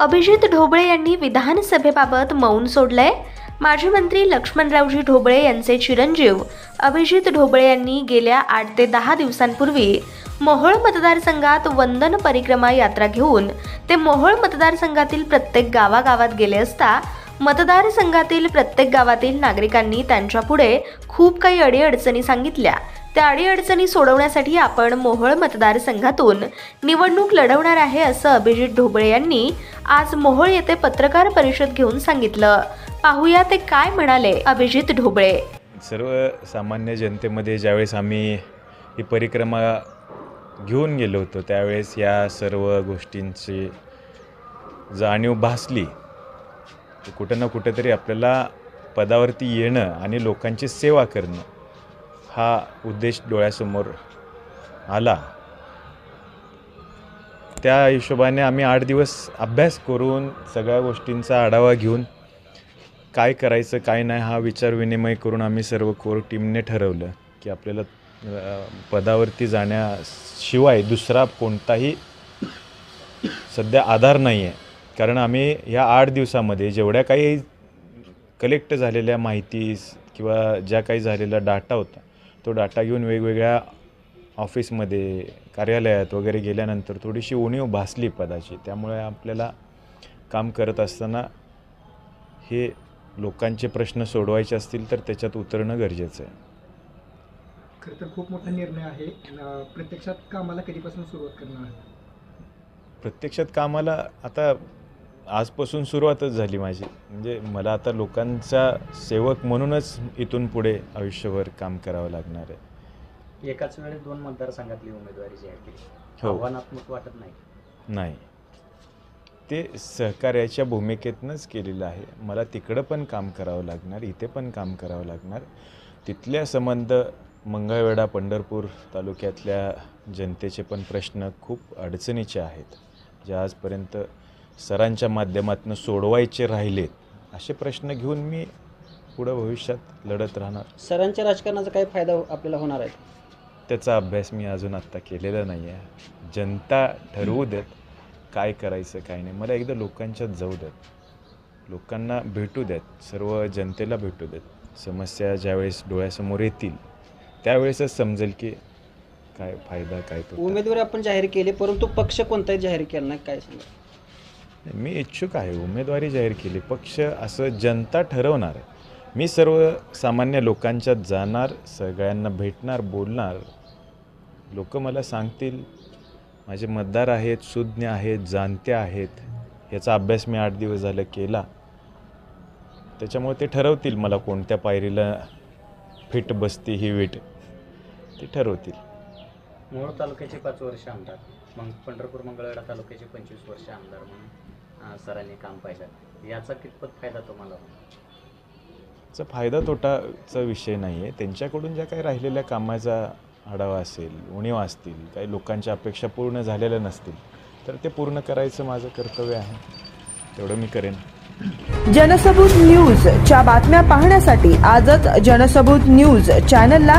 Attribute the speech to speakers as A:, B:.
A: अभिजित ढोबळे यांनी विधानसभेबाबत मौन सोडलंय. माजी मंत्री लक्ष्मणरावजी ढोबळे यांचे चिरंजीव. अभिजित ढोबळे यांनी गेल्या आठ ते दहा दिवसांपूर्वी मोहोळ मतदारसंघात वंदन परिक्रमा यात्रा घेऊन ते मोहोळ मतदारसंघातील प्रत्येक गावागावात गेले असता मतदारसंघातील प्रत्येक गावातील नागरिकांनी त्यांच्यापुढे खूप काही अडीअडचणी सांगितल्या. त्या अडीअडचणी सोडवण्यासाठी आपण मोहोळ मतदारसंघातून निवडणूक लढवणार आहे असं अभिजित ढोबळे यांनी आज मोहोळ येथे पत्रकार परिषद घेऊन सांगितलं. पाहूया ते काय म्हणाले अभिजित ढोबळे.
B: सर्वसामान्य जनतेमध्ये ज्यावेळेस आम्ही ही परिक्रमा घेऊन गेलो होतो त्यावेळेस या सर्व गोष्टींची जाणीव भासली. कुठं ना कुठेतरी आपल्याला पदावरती येणं आणि लोकांची सेवा करणं हा उद्देश डोळ्यासमोर आला. त्या हिशोबाने आम्ही आठ दिवस अभ्यास करून सगळ्या गोष्टींचा आढावा घेऊन काय करायचं काय नाही हा विचार विनिमय करून आम्ही सर्व कोर टीमने ठरवलं की आपल्याला पदावरती जाण्याशिवाय दुसरा कोणताही सध्या आधार नाही आहे कारण आम्ही ह्या आठ दिवसामध्ये जेवढ्या काही कलेक्ट झालेल्या माहिती किंवा ज्या काही झालेला डाटा होता तो डाटा घेऊन वेगवेगळ्या ऑफिसमध्ये कार्यालयात वगैरे गेल्यानंतर थोडीशी उणीव भासली पदाची त्यामुळे आपल्याला काम करत असताना हे लोकांचे प्रश्न सोडवायचे असतील तर त्याच्यात उतरणं गरजेचं आहे.
C: खरं तर खूप मोठा निर्णय आहे. प्रत्यक्षात कामाला कधीपासून सुरुवात करणार?
B: प्रत्यक्षात कामाला आता आजपासून सुरुवातच झाली माझी. म्हणजे मला आता लोकांचा सेवक म्हणूनच इथून पुढे आयुष्यभर काम करावं लागणार आहे.
D: एकाच वेळेस दोन मतदारसंघातली उमेदवारी जाहीर केली.
B: हो.
D: आव्हानात्मक वाटत नाही.
B: नाही. ते सहकार्याच्या भूमिकेतनंच केलेलं आहे. मला तिकडं पण काम करावं लागणार इथे पण काम करावं लागणार. तिथल्या संबंध मंगळवेढा पंढरपूर तालुक्यातल्या जनतेचे पण प्रश्न खूप अडचणीचे आहेत. जे आजपर्यंत सरांच्या माध्यमातून सोडवायचे राहिलेत असे प्रश्न घेऊन मी पुढं भविष्यात लढत राहणार.
E: सरांच्या राजकारणाचा काय फायदा आपल्याला होणार आहे?
B: त्याचा अभ्यास मी अजून आत्ता केलेला नाही आहे जनता ठरवू देत काय करायचं काय नाही. मला एकदा लोकांच्यात जाऊ देत. लोकांना भेटू देत सर्व जनतेला भेटू देत. समस्या ज्यावेळेस डोळ्यासमोर येतील त्यावेळेसच समजेल की काय फायदा काय तो
E: उमेदवारी आपण जाहीर केली परंतु पक्ष कोणताही जाहीर केला नाही काय सांगा?
B: मी इच्छुक आहे उमेदवारी जाहीर केली. पक्ष असं जनता ठरवणार आहे. मी सर्वसामान्य लोकांच्यात जाणार सगळ्यांना भेटणार बोलणार. लोक मला सांगतील माझे मतदार आहेत सुज्ञ आहेत जाणते आहेत. याचा अभ्यास मी आठ दिवस झालं केला. त्याच्यामुळे ते ठरवतील मला कोणत्या पायरीला फिट बसते ही वीट. ते ठरवतील.
D: मोहोळ तालुक्याचे पाच वर्ष आमदार मग पंढरपूर मंगळवेढा तालुक्याचे पंचवीस वर्ष आमदार म्हणून सरांनी काम पाहिलं. याचा कितपत फायदा तुम्हाला?
B: चा फायदा तोटाचा विषय नाही आहे त्यांच्याकडून ज्या काही राहिलेल्या कामाचा आढावा असेल उणीव असतील काही लोकांच्या अपेक्षा पूर्ण झालेल्या नसतील तर ते पूर्ण करायचं माझं कर्तव्य आहे. तेवढं मी करेन.
F: जनसबूत न्यूज च्या बातम्या पाहण्यासाठी आजच जनसबूत न्यूज चॅनलला